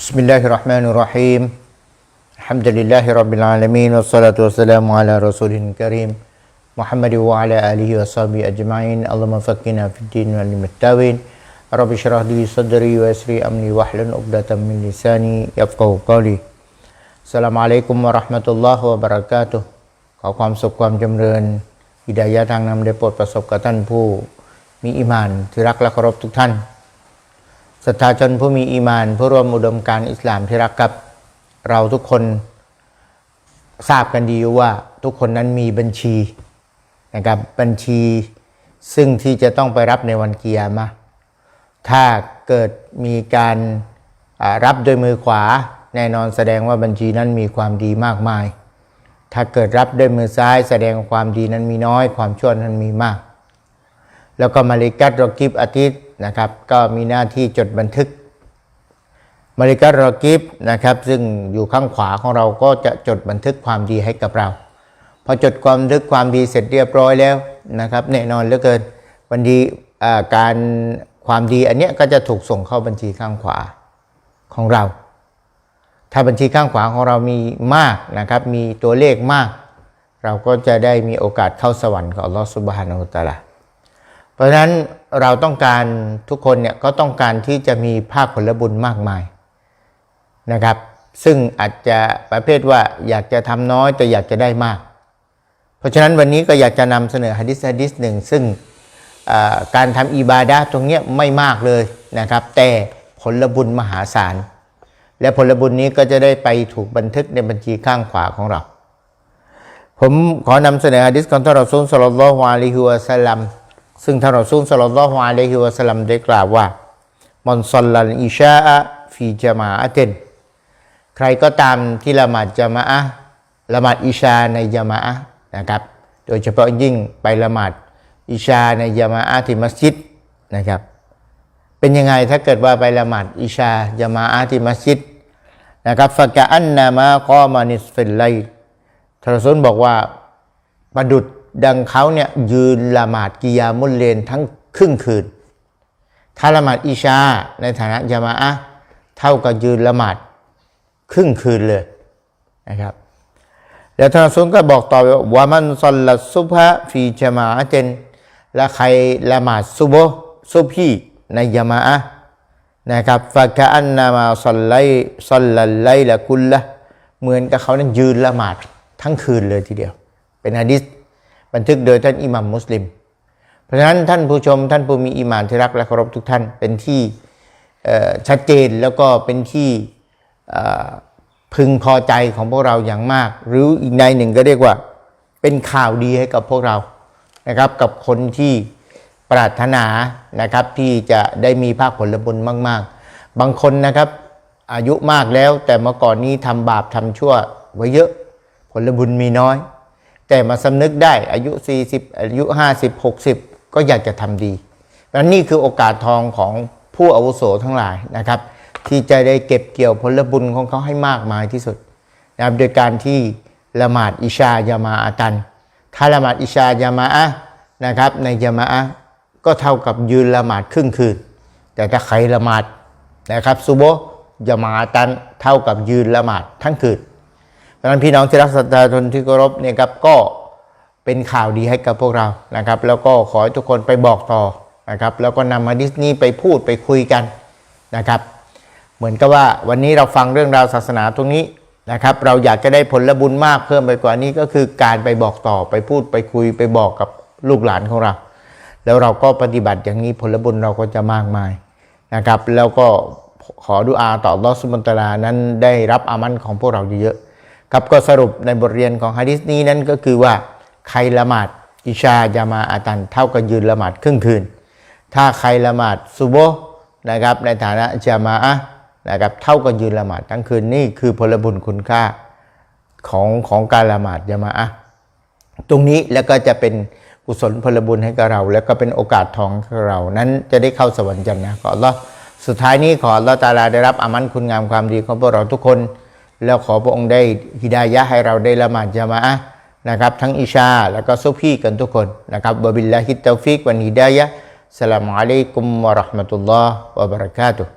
بسم الله الرحمن الرحيم الحمد لله رب العالمين والصلاة والسلام على رسول كريم محمد وعلى آله وصحبه أجمعين اللهم فكنا في الدين والعلم التاوين رب اشرح لي صدري ويسري أمني وحل أبدا من لساني يبقى قولي السلام عليكم ورحمة الله وبركاته قوام سقوام جمرن هداية تنم دي بو مي إيمان تراك لك ربتك تن ศรัทธาชนผู้มีอีมานผู้ร่วมอุดมการอิสลามที่รักกับ เราทุกคนทราบกันดีอยู่ว่าทุกคนนั้นมีบัญชีนะครับบัญชีซึ่งที่จะต้องไปรับในวันเกียร์มาถ้าเกิดมีการรับโดยมือขวา แน่นอนแสดงว่าบัญชีนั้นมีความดีมากมาย ถ้าเกิดรับด้วยมือซ้าย แสดงความดีนั้นมีน้อย ความชั่วนั้นมีมาก แล้วก็มาริกัตรอกิบอาทิตย์ นะครับ ก็มีหน้าที่จดบันทึกมาริกัตรอกิบนะครับซึ่งอยู่ข้างขวาของเราก็จะจดบันทึกความดีให้กับเรา พอจดความบันทึกความดีเสร็จเรียบร้อยแล้วนะครับแน่นอนเหลือเกินวันดีการความดีอันเนี้ยก็จะถูกส่งเข้าบัญชีข้างขวาของเรา ถ้าบัญชีข้างขวาของเรามีมากนะครับมีตัวเลขมาก เราก็จะได้มีโอกาสเข้าสวรรค์ของอัลลอฮฺสุบฮานาอัลตะอาลา เพราะฉะนั้นเราต้องการทุกคนเนี่ยก็ต้องการที่จะมีภาคผลบุญมากมายนะครับ ซึ่งอาจจะประเภทว่าอยากจะทำน้อยแต่อยากจะได้มาก เพราะฉะนั้นวันนี้ก็อยากจะนำเสนอฮะดิษฮะดิษหนึ่งซึ่งการทำอิบาดะตรงเนี้ยไม่มากเลยนะครับ แต่ผลบุญมหาศาล และผลบุญนี้ก็จะได้ไปถูกบันทึกในบัญชีข้างขวาของเรา ผมขอนำเสนอฮะดิษของท่านรอซูลสลลัลลอฮุอะลัยฮิวะสัลลัม ซึ่งท่านรอซูลสลลัลลอฮุอะลัยฮิวะสัลลัมได้กล่าวว่ามันซัลลัลอิชาอะฟีจามาอะตินใครก็ตามที่ละหมาดจามะอะละหมาดอิชาในจามะอะนะครับ โดยเฉพาะยิ่งไปละหมาดอิชาในจามะอะที่มัสยิดนะครับ เป็นยังไงถ้าเกิดว่าไปละหมาดอิชาจามาอะที่มัสยิดนะครับฟะกะอันนามะกอมานิสฟิลไลทรซุนบอกว่าประดุด ดังเขาเนี่ยยืนละหมาดกิยามุลเลนทั้งครึ่งคืน ถ้าละหมาดอิชาในฐานะจามาอะเท่ากับยืนละหมาดครึ่งคืนเลยนะครับ แล้วท่านรอซูลก็บอกต่อว่ามันซัลลัสซุบฮะฟีจามาอะเจนและใครละหมาดซุบซุบฮีในยามะอะนะครับฟะกะอันนามาซัลไลซัลลัลไลละกุลละเหมือนกับเขานั้นยืนละหมาดทั้งคืนเลยทีเดียว เป็นฮะดิษ บันทึกโดยท่านอิหมัมมุสลิม เพราะฉะนั้นท่านผู้ชมท่านผู้มีอีหมานที่รักและเคารพทุกท่านเป็นที่ชัดเจนแล้วก็เป็นที่พึงพอใจของพวกเราอย่างมาก หรืออีกในหนึ่งก็เรียกว่าเป็นข่าวดีให้กับพวกเรานะครับกับคนที่ปรารถนานะครับที่จะได้มีภาคผลบุญมาก ๆ บางคนนะครับอายุมากแล้วแต่เมื่อก่อนนี้ทำบาปทำชั่วไว้เยอะผลบุญมีน้อย แต่มาสำนึกได้อายุ 40 อายุ 50 60 ก็อยากจะทำดีและนี่คือโอกาสทองของผู้อาวุโสทั้งหลายนะครับ ที่จะได้เก็บเกี่ยวผลบุญของเขาให้มากมายที่สุดนะครับโดยการที่ละหมาดอิชายามาอาตัน ถ้าละหมาดอิชายามาอะนะครับ ในยามาอะก็เท่ากับยืนละหมาดครึ่งคืน แต่ถ้าใครละหมาดนะครับซุโบยามาอาตันเท่ากับยืนละหมาดทั้งคืน เพราะฉะนั้นพี่น้องที่รักศรัทธาชนที่เคารพเนี่ยครับก็เป็นข่าวดีให้กับพวกเรานะครับ แล้วก็ขอให้ทุกคนไปบอกต่อนะครับ แล้วก็นำมาดิสนีย์ไปพูดไปคุยกันนะครับ เหมือนกับว่าวันนี้เราฟังเรื่องราวศาสนาตรงนี้นะครับ เราอยากจะได้ผลบุญมากเพิ่มไปกว่านี้ก็คือการไปบอกต่อไปพูดไปคุยไปบอกกับลูกหลานของเรา แล้วเราก็ปฏิบัติอย่างนี้ผลบุญเราก็จะมากมายนะครับ แล้วก็ขอดุอาต่ออัลอสุบานตะอาลานั้นได้รับอามันของพวกเราเยอะ ครับก็สรุปในบทเรียนของฮะดิษนี้นั้นก็คือว่าใครละหมาดอิชายามาอาตันเท่ากับยืนละหมาดครึ่งคืน ถ้าใครละหมาดซุโบนะครับในฐานะจามาอะนะครับเท่ากับยืนละหมาดทั้งคืนนี่คือผลบุญคุณค่าของของการละหมาดจามาอะตรงนี้แล้วก็จะเป็นกุศลพลบุญให้กับเรา แล้วก็เป็นโอกาสทองให้เรานั้นจะได้เข้าสวรรค์จันนะขออัลลอฮ์สุดท้ายนี้ขออัลลอฮ์ตาลาได้รับอามันคุณงามความดีของพวกเราทุกคน แล้วขอพระองค์ได้ฮิดายะให้เราได้ละหมาดจามาอะนะครับ ทั้งอิชา แล้วก็ซุบฮีกันทุกคนนะครับบบิลลาฮิตตฟิกวันฮิดายะสลามอะลัยกุมวะราะห์มะตุลลอฮ์วะบะเราะกาตุฮ์